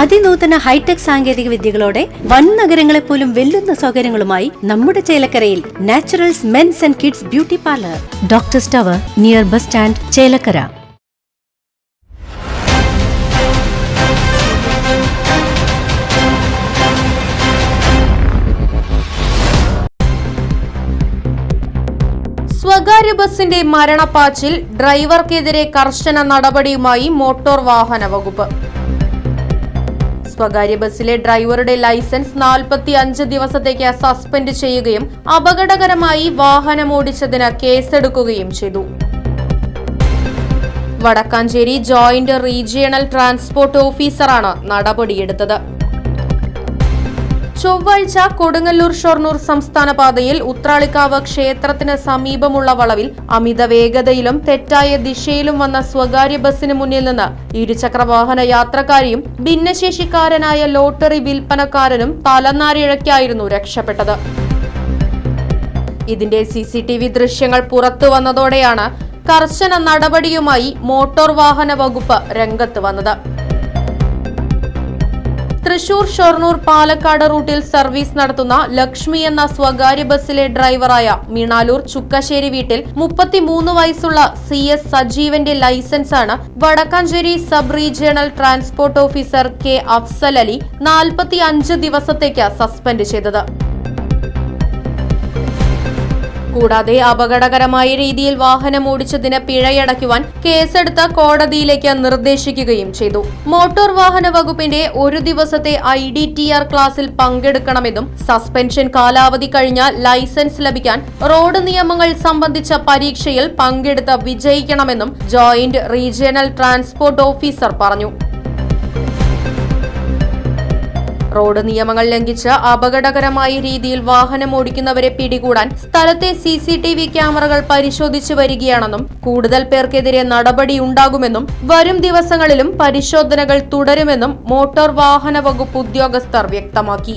അതിനൂതന hi tech സാങ്കേതിക വിദ്യകളോടെ വൻ നഗരങ്ങളെ പോലും വെല്ലുന്ന സൗകര്യങ്ങളുമായി നമ്മുടെ ചേലക്കരയിൽ naturals men's and kids beauty parlour. Doctor tower near bus stand Chelakkara. സ്വകാര്യ ബസിന്റെ മരണപ്പാച്ചിൽ ഡ്രൈവർക്കെതിരെ കർശന നടപടിയുമായി മോട്ടോർ വാഹന വകുപ്പ്. സ്വകാര്യ ബസ്സിലെ ഡ്രൈവറുടെ ലൈസൻസ് നാൽപ്പത്തി അഞ്ച് ദിവസത്തേക്ക് സസ്പെൻഡ് ചെയ്യുകയും അപകടകരമായി വാഹനമോടിച്ചതിന് കേസെടുക്കുകയും ചെയ്തു. വടക്കാഞ്ചേരി ജോയിന്റ് റീജിയണൽ ട്രാൻസ്പോർട്ട് ഓഫീസറാണ് നടപടിയെടുത്തത്. ചൊവ്വാഴ്ച കൊടുങ്ങല്ലൂർ ഷൊർണൂർ സംസ്ഥാന പാതയിൽ ഉത്രാളിക്കാവ് ക്ഷേത്രത്തിന് സമീപമുള്ള വളവിൽ അമിത വേഗതയിലും തെറ്റായ ദിശയിലും വന്ന സ്വകാര്യ ബസിന് മുന്നിൽ നിന്ന് ഇരുചക്രവാഹന യാത്രക്കാരിയും ഭിന്നശേഷിക്കാരനായ ലോട്ടറി വിൽപ്പനക്കാരനും തലനാരിഴയ്ക്കായിരുന്നു രക്ഷപ്പെട്ടത്. ഇതിന്റെ സി സി ടി വി ദൃശ്യങ്ങൾ പുറത്തു വന്നതോടെയാണ് കർശന നടപടിയുമായി മോട്ടോർ വാഹന വകുപ്പ് രംഗത്ത് വന്നത്. തൃശൂർ ഷൊർണൂർ പാലക്കാട് റൂട്ടിൽ സർവീസ് നടത്തുന്ന ലക്ഷ്മി എന്ന സ്വകാര്യ ബസ്സിലെ ഡ്രൈവറായ മീണാലൂർ ചുക്കശ്ശേരി വീട്ടിൽ മുപ്പത്തിമൂന്ന് വയസ്സുള്ള സി എസ് സജീവന്റെ ലൈസൻസാണ് Vadakkanchery sub regional transport officer K Afsal Ali നാൽപ്പത്തി ദിവസത്തേക്ക് സസ്പെൻഡ് ചെയ്തത്. കൂടാതെ അപകടകരമായ രീതിയിൽ വാഹനം ഓടിച്ചതിന് പിഴയടയ്ക്കുവാൻ കേസെടുത്ത കോടതിയിലേക്ക് നിർദ്ദേശിക്കുകയും ചെയ്തു. മോട്ടോർ വാഹന വകുപ്പിന്റെ ഒരു ദിവസത്തെ ഐ ഡി ടി ആർ ക്ലാസിൽ പങ്കെടുക്കണമെന്നും സസ്പെൻഷൻ കാലാവധി കഴിഞ്ഞാൽ ലൈസൻസ് ലഭിക്കാൻ റോഡ് നിയമങ്ങൾ സംബന്ധിച്ച പരീക്ഷയിൽ പങ്കെടുത്ത് വിജയിക്കണമെന്നും ജോയിന്റ് റീജിയണൽ ട്രാൻസ്പോർട്ട് ഓഫീസർ പറഞ്ഞു. റോഡ് നിയമങ്ങൾ ലംഘിച്ച് അപകടകരമായ രീതിയിൽ വാഹനം ഓടിക്കുന്നവരെ പിടികൂടാൻ സ്ഥലത്തെ സി സി ടി വി ക്യാമറകൾ പരിശോധിച്ചു വരികയാണെന്നും കൂടുതൽ പേർക്കെതിരെ നടപടിയുണ്ടാകുമെന്നും വരും ദിവസങ്ങളിലും പരിശോധനകൾ തുടരുമെന്നും മോട്ടോർ വാഹന വകുപ്പ് ഉദ്യോഗസ്ഥർ വ്യക്തമാക്കി.